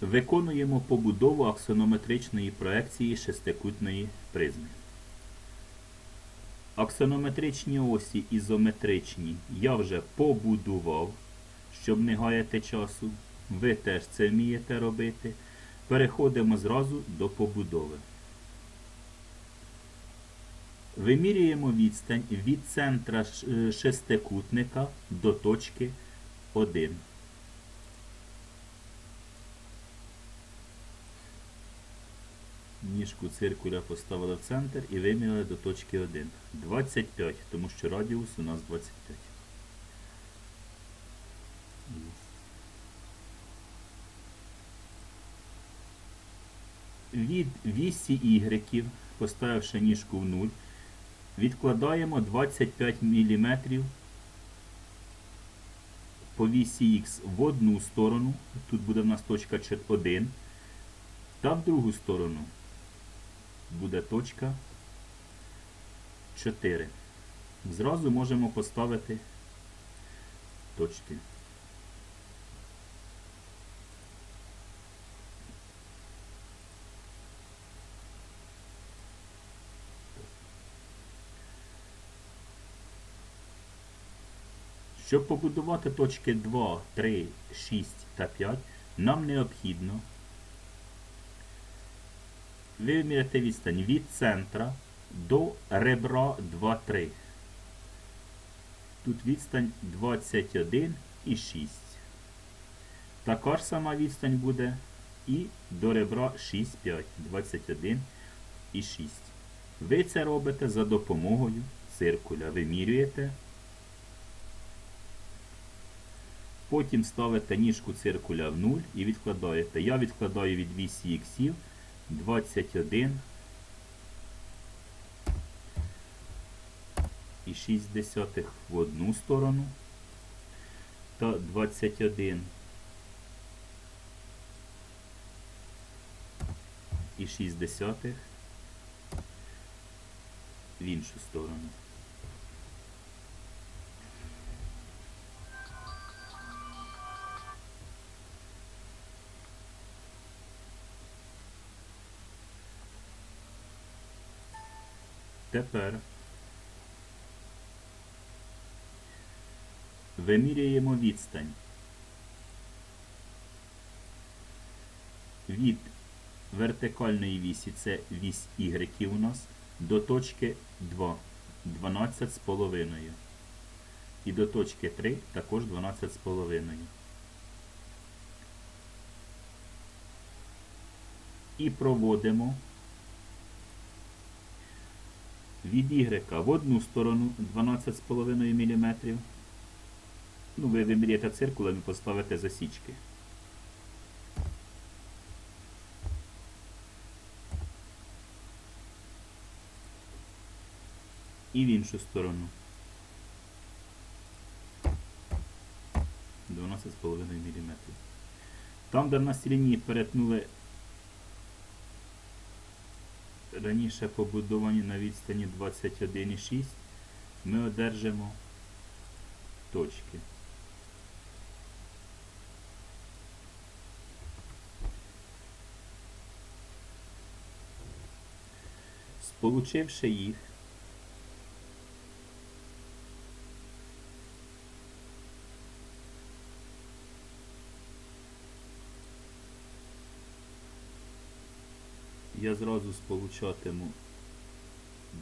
Виконуємо побудову аксонометричної проекції шестикутної призми. Аксонометричні осі ізометричні я вже побудував, щоб не гаяти часу. Ви теж це вмієте робити. Переходимо зразу до побудови. Вимірюємо відстань від центра шестикутника до точки 1. Ніжку циркуля поставили в центр і виміряли до точки 1. 25, тому що радіус у нас 25. Від вісі Y, поставивши ніжку в 0, відкладаємо 25 мм по вісі Х в одну сторону, тут буде в нас точка 1, та в другу сторону буде точка 4. Зразу можемо поставити точки. Щоб побудувати точки 2, 3, 6 та 5, нам необхідно виміряти відстань від центра до ребра 2-3. Тут відстань 21 і 6. Така ж сама відстань буде і до ребра 6-5, 21 і 6. Ви це робите за допомогою циркуля. Вимірюєте. Потім ставите ніжку циркуля в 0 і відкладаєте. Я відкладаю від вісі іксів 21 і 6 десятих в одну сторону та 21 і 6 десятих в іншу сторону. Тепер виміряємо відстань від вертикальної вісі, це вісь Y у нас, до точки 2, 12 з половиною. І до точки 3 також 12 з половиною. І проводимо від Y в одну сторону 12,5 мм. Ну, ви виміряєте циркулем і поставите засічки. І в іншу сторону. 12,5 мм. Там, де в нас лінії перетнули раніше побудовані на відстані 21,6, ми одержимо точки. Сполучивши їх, я зразу сполучатиму,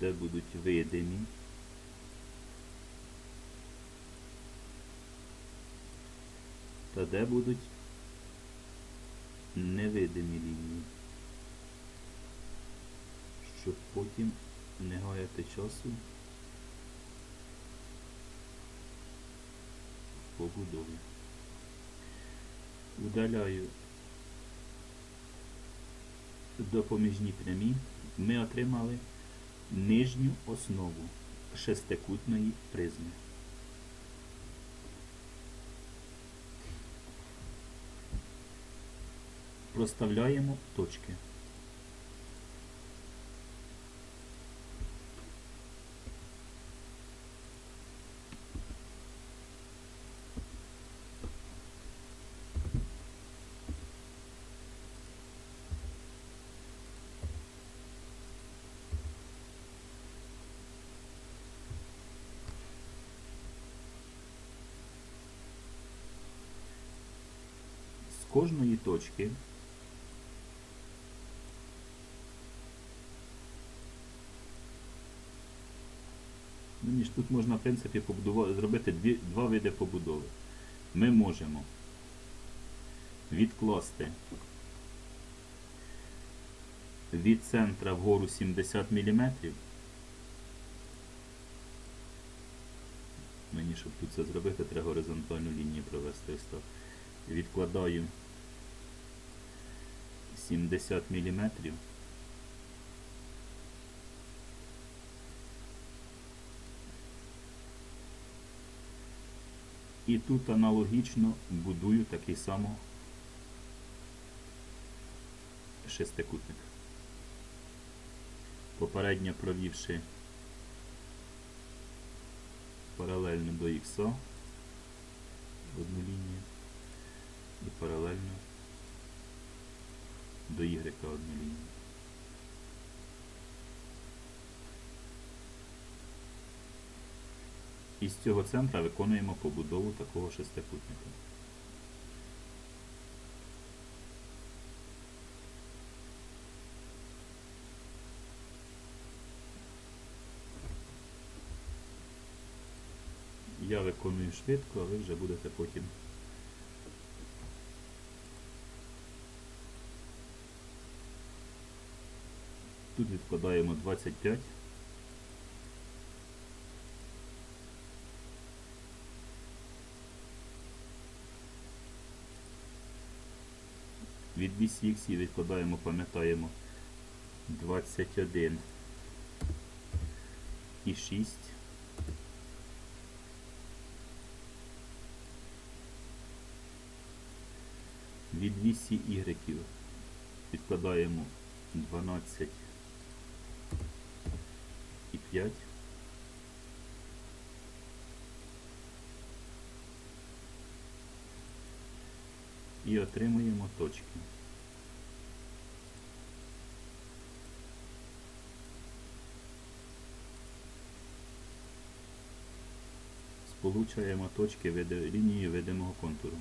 де будуть видимі. Та де будуть невидимі лінії. Щоб потім не гаяти часу в побудові. Удаляю допоміжні прямі, ми отримали нижню основу шестикутної призми. Проставляємо точки. Кожної точки Мені тут можна, в принципі, побудувати, зробити дві, два види побудови. Ми можемо відкласти від центра вгору 70 мм. Мені, щоб тут це зробити, треба горизонтальну лінію провести. Відкладаю 70 мм. І тут аналогічно будую такий само шестикутник. Попередньо провівши паралельно до х одну лінію і паралельно до y одну лінію. І з цього центра виконуємо побудову такого шестикутника. Я виконую швидко, а ви вже будете потім. Тут відкладаємо 25. Від вісі х відкладаємо, пам'ятаємо 21 і 6. Від вісі y відкладаємо 12 і 5. І отримуємо точки. Сполучаємо точки лінії видимого контуру.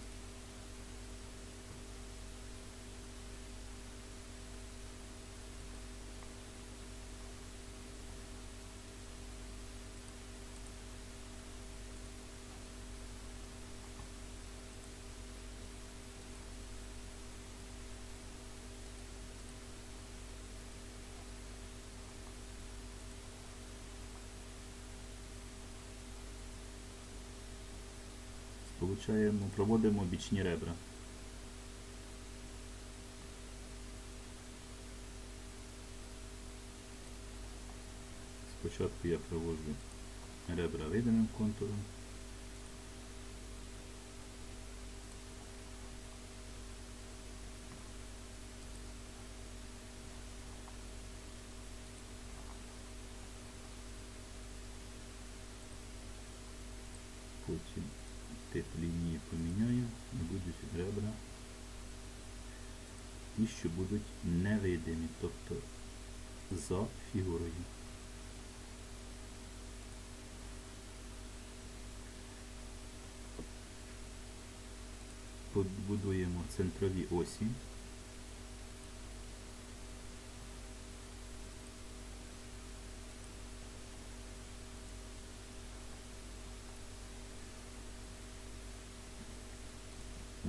Сполучаємо, проводимо бічні ребра. Спочатку я проводжу ребра видимим контуром. Потім тип лінії поміняю і будуть ребра ті, що будуть невидимі, тобто за фігурою. Побудуємо центрові осі.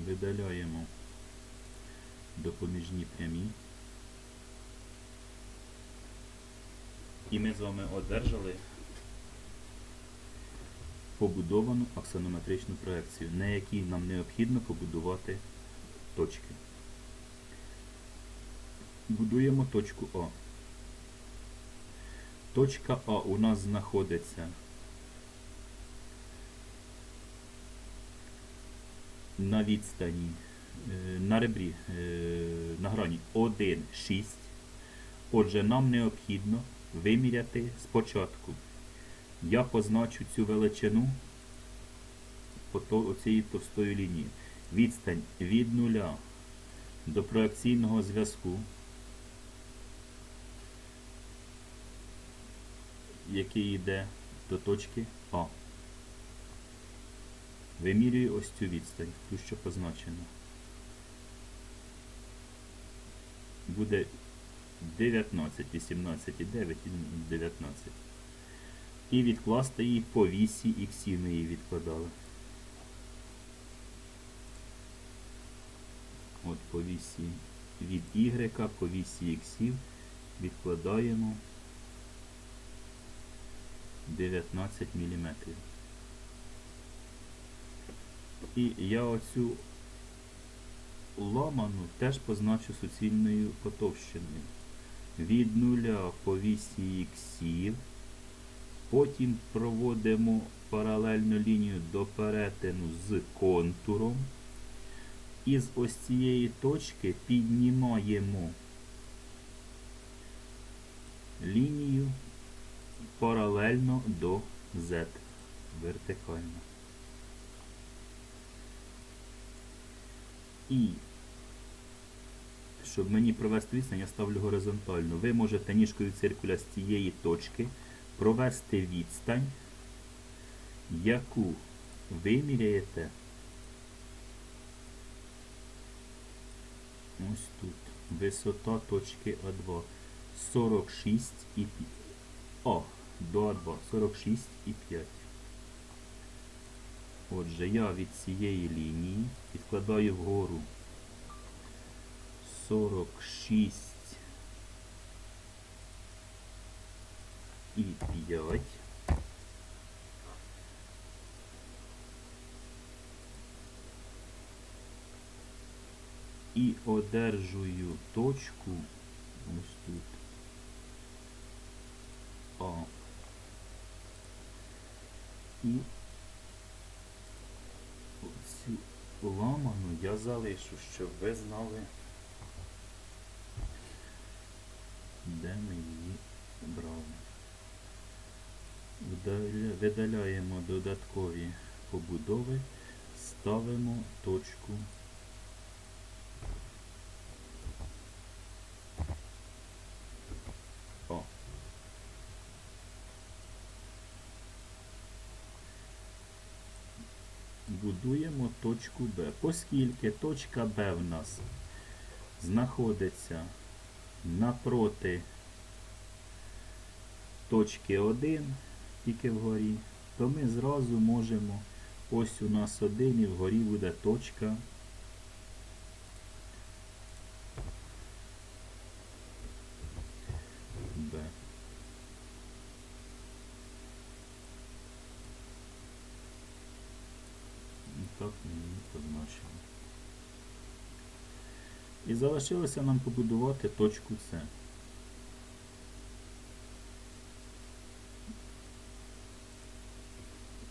Видаляємо допоміжні прямі. І ми з вами одержали побудовану аксонометричну проекцію, на якій нам необхідно побудувати точки. Будуємо точку А. Точка А у нас знаходиться на відстані, на ребрі, е, на грані 1, 6. Отже, нам необхідно виміряти спочатку. Я позначу цю величину то- товстої лінії. Відстань від нуля до проекційного зв'язку, який йде до точки А. Вимірюю ось цю відстань, ту, що позначена. Буде 19, 18 і 9 і 19. І відкласти її по вісі іксів ми її відкладали. От по вісі від Y по вісі іксів відкладаємо 19 мм. І я оцю ламану теж позначу суцільною потовщиною. Від нуля по вісі іксів. Потім проводимо паралельну лінію до перетину з контуром. І з ось цієї точки піднімаємо лінію паралельно до Z вертикально. І щоб мені провести відстань, я ставлю горизонтально. Ви можете ніжкою циркуля з цієї точки провести відстань, яку виміряєте ось тут. Висота точки А2 46 і 5. О, до А2 46 і 5. Отже, я від цієї лінії відкладаю вгору 46 і 5. І одержую точку ось тут. А. І цю ламану я залишу, щоб ви знали, де ми її брали. Видаляємо додаткові побудови, ставимо точку. Будуємо точку Б. Оскільки точка Б в нас знаходиться напроти точки 1, тільки вгорі, то ми зразу можемо, ось у нас 1 і вгорі буде точка Б. І так ми її позначимо. І залишилося нам побудувати точку С.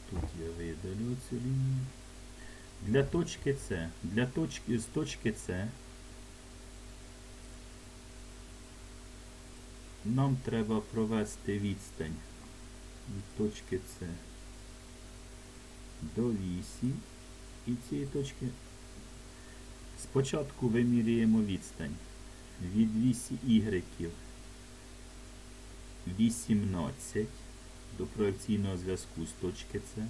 Тут я видалю цю лінію. Для точки С, для точки з точки С нам треба провести відстань від точки С до вісі і цієї точки. Спочатку вимірюємо відстань від вісі Y 18 до проекційного зв'язку з точки С.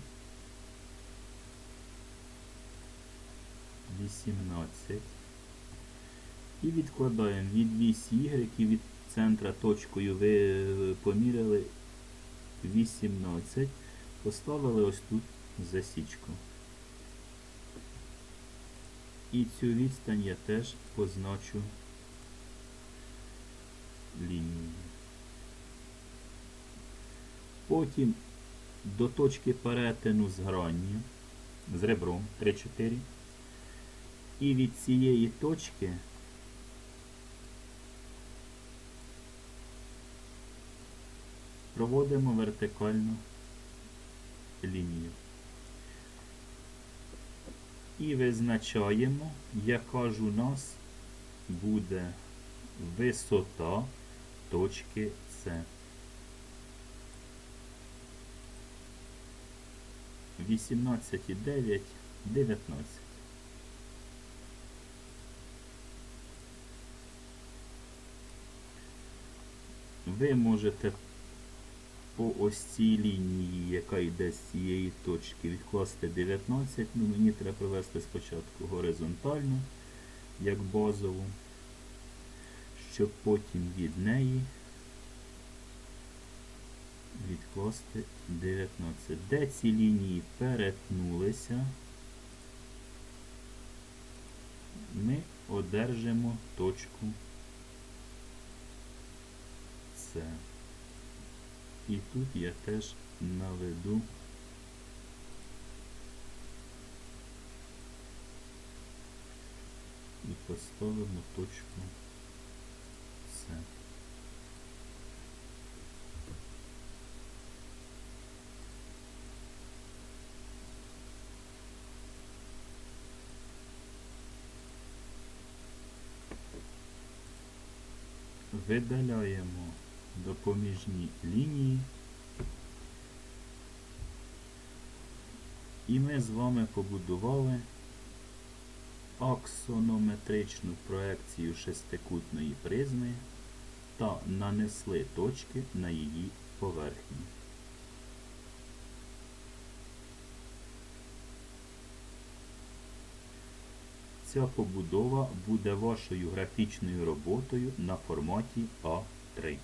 18. І відкладаємо від вісі Y від центра точкою ви поміряли 18. Поставили ось тут засічку. І цю відстань я теж позначу лінією. Потім до точки перетину з гранню, з ребром 3-4. І від цієї точки проводимо вертикальну лінію. І визначаємо, яка ж у нас буде висота точки С. 18,9, 19. Ви можете по ось цій лінії, яка йде з цієї точки, відкласти 19, ну мені треба провести спочатку горизонтальну, як базову, щоб потім від неї відкласти 19. Де ці лінії перетнулися, ми одержимо точку С. І тут я теж наведу і поставимо точку С. Видаляємо допоміжні лінії. І ми з вами побудували аксонометричну проекцію шестикутної призми та нанесли точки на її поверхні. Ця побудова буде вашою графічною роботою на форматі А3.